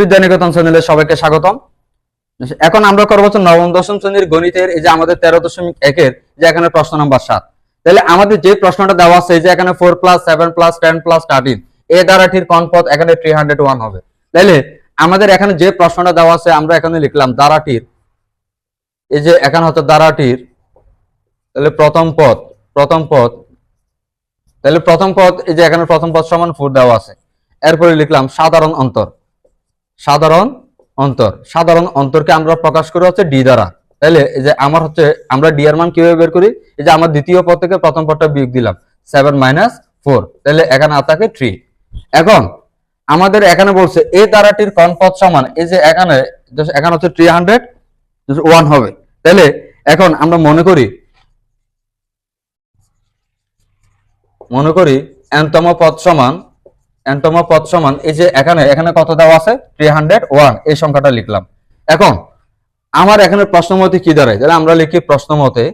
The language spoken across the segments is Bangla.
বিদ্যানিকেতন চ্যানেলে সবাইকে এখন আমরা নবম, দশম শ্রেণির আমাদের তেরো দশমিক যে এখানে যে প্রশ্নটা দেওয়া আছে আমাদের এখানে যে প্রশ্নটা দেওয়া আছে আমরা এখানে লিখলাম দ্বারাটির। এই যে এখানে হচ্ছে দ্বারাটির, তাহলে প্রথম পদ প্রথম পদ, তাহলে প্রথম পদ, এই যে এখানে প্রথম পদ সমান ফোর দেওয়া আছে। এরপরে লিখলাম সাধারণ অন্তর। সাধারণ অন্তর। সাধারণ অন্তরকে আমরা প্রকাশ করি হচ্ছে ডি দ্বারা। তাহলে এই যে আমার হচ্ছে, আমরা ডি এর মান কীভাবে বের করি? এই যে আমার দ্বিতীয় পদ থেকে প্রথম পদটা বিয়োগ দিলাম সেভেন মাইনাস ফোর তাহলে এখানে থাকে থ্রি এখন, আমাদের এখানে বলছে এ দ্বারাটির কোন পদ সমান? এই যে এখানে এখানে হচ্ছে থ্রি হান্ড্রেড ওয়ান হবে। তাহলে এখন আমরা মনে করি মনে করি এনতম পদ সমান এনতম পদ সমান, এই যে এখানে এখানে কত দেওয়া আছে? থ্রি হান্ড্রেড ওয়ান এই সংখ্যাটা লিখলাম। এখন, আমার এখানে প্রশ্ন মতে কি দাঁড়ায় আমরা লিখি প্রশ্ন মতে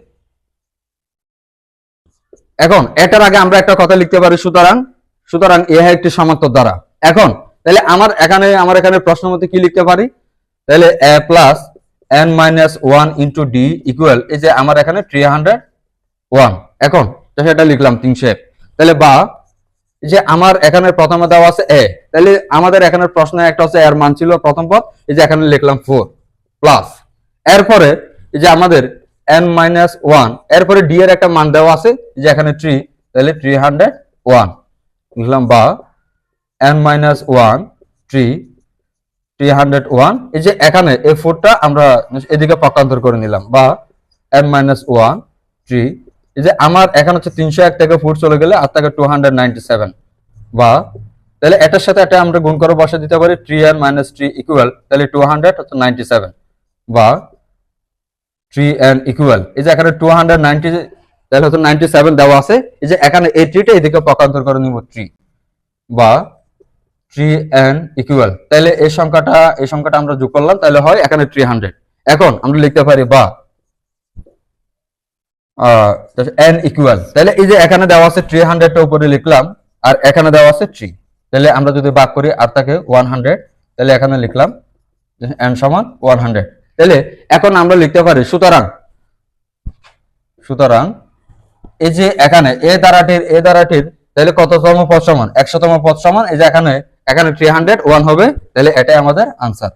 এখন, এটার আগে আমরা একটা কথা লিখতে পারি, সুতরাং সুতরাং ইহা একটি সমান্তর দ্বারা। এখন, তাহলে আমার এখানে আমার এখানে প্রশ্ন মতে কি লিখতে পারি? তাহলে A plus N minus one into D equal এই যে আমার এখানে থ্রি হান্ড্রেড ওয়ান এখন সেটা লিখলাম তিনশো এক তাহলে বা যে আমার এখানে প্রথমে দেওয়া আছে এ তাহলে আমাদের এখানে প্রশ্ন একটা হচ্ছে এর মান ছিল প্রথম পদ, এই যে এখানে লিখলাম ফোর প্লাস এরপরে যে আমাদের এন মাইনাস ওয়ান এরপরে ডি এর একটা মান দেওয়া আছে যে এখানে থ্রি তাহলে থ্রি হান্ড্রেড ওয়ান লিখলাম বা N minus one three three hundred one এই যে এখানে এই ফোরটা আমরা এদিকে পক্ষান্তর করে নিলাম, বা এন মাইনাস ওয়ান থ্রি এই যে আমার এখন হচ্ছে তিনশো এক টাকা ফুট চলে গেলে আর থাকে টু সেভেন বা তাহলে এটার সাথে এটা আমরা গুণ করে বসে দিতে পারি three N minus three equal তাহলে টু হান্ড্রেড হচ্ছে নাইনটি সেভেন বা থ্রি এন ইকুয়াল এই যে এখানে টু হান্ড্রেড নাইনটি তাহলে হচ্ছে নাইনটি সেভেন দেওয়া আছে। এই যে এখানে এই থ্রিটা এদিকে পক্ষান্তর করে নিব থ্রি বা থ্রি এন ইকুয়াল তাহলে এই সংখ্যাটা এই সংখ্যাটা আমরা যোগ করলাম, তাহলে হয় এখানে থ্রি হান্ড্রেড এখন আমরা লিখতে পারি বা এন ইকুয়াল তাহলে এই যে এখানে দেওয়া আছে থ্রি হান্ড্রেডটা উপরে লিখলাম, আর এখানে দেওয়া আছে থ্রি তাহলে আমরা যদি ভাগ করি আর থাকে ওয়ান হান্ড্রেড তাহলে এখানে লিখলাম এন সমান ওয়ান হান্ড্রেড তাহলে এখন আমরা লিখতে পারি, সুতরাং সুতরাং এই যে এখানে এ দ্বারাটির এ দ্বারাটির, তাহলে কততম পদ সমান? একশোতম পদ সমান, এই যে এখানে এখানে থ্রি হান্ড্রেড ওয়ান হবে, তাহলে এটাই আমাদের আনসার